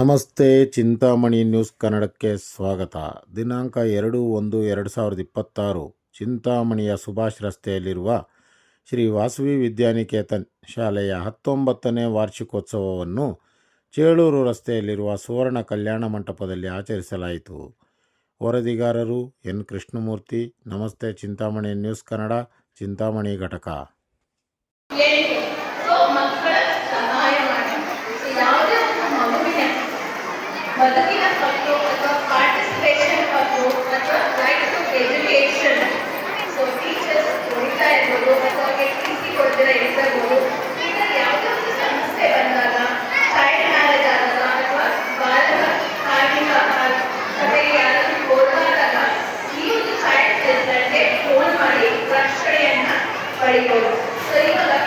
ನಮಸ್ತೆ, ಚಿಂತಾಮಣಿ ನ್ಯೂಸ್ ಕನ್ನಡಕ್ಕೆ ಸ್ವಾಗತ. ದಿನಾಂಕ ಎರಡು ಒಂದು ಎರಡು ಸಾವಿರದ ಇಪ್ಪತ್ತಾರು, ಚಿಂತಾಮಣಿಯ ಸುಭಾಷ್ ರಸ್ತೆಯಲ್ಲಿರುವ ಶ್ರೀ ವಾಸವಿ ವಿದ್ಯಾನಿಕೇತನ್ ಶಾಲೆಯ ಹತ್ತೊಂಬತ್ತನೇ ವಾರ್ಷಿಕೋತ್ಸವವನ್ನು ಚೇಳೂರು ರಸ್ತೆಯಲ್ಲಿರುವ ಸುವರ್ಣ ಕಲ್ಯಾಣ ಮಂಟಪದಲ್ಲಿ ಆಚರಿಸಲಾಯಿತು. ವರದಿಗಾರರು ಎನ್. ಕೃಷ್ಣಮೂರ್ತಿ, ನಮಸ್ತೆ, ಚಿಂತಾಮಣಿ ನ್ಯೂಸ್ ಕನ್ನಡ, ಚಿಂತಾಮಣಿ ಘಟಕ. படிக்கணும் சரிங்களா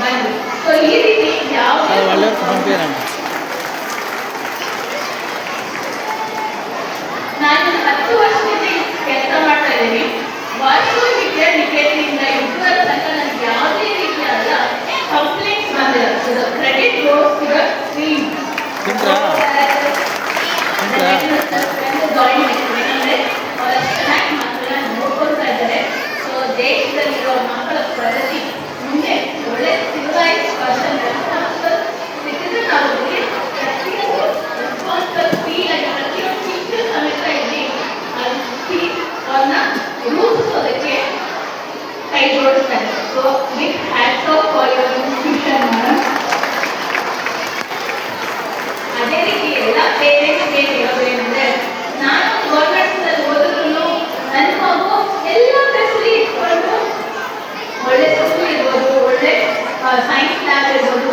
ಬನ್ನಿ. ಸೊ ಈ ರೀತಿ ಯಾವುದೇ ನಾನು ಹತ್ತು ವರ್ಷದಿಂದ ಕೆಲಸ ಮಾಡ್ತಾ ಇದ್ದೀನಿ. ವಾಸು ವಿದ್ಯಾ ನಿಕೇತನಿಂದ ಇದ್ದು big hats off for your institution, madam. ಅದೇ ರೀತಿ ಎಲ್ಲ ನಾನು ಗೌರ್ಮೆಂಟ್ನಲ್ಲಿ ಓದಿದ್ರು ನನ್ನ ಮಗು ಎಲ್ಲ ಫೆಸಿಲಿಟಿ ಇಟ್ಕೊಂಡು ಒಳ್ಳೆ ಸ್ಕೂಲ್ ಇರ್ಬೋದು ಒಳ್ಳೆ ಸೈನ್ಸ್ ಲ್ಯಾಬ್ ಇರ್ಬೋದು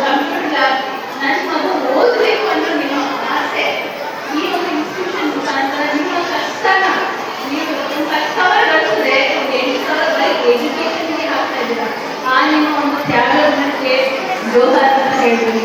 ಹೇಳಿದ್ರಿ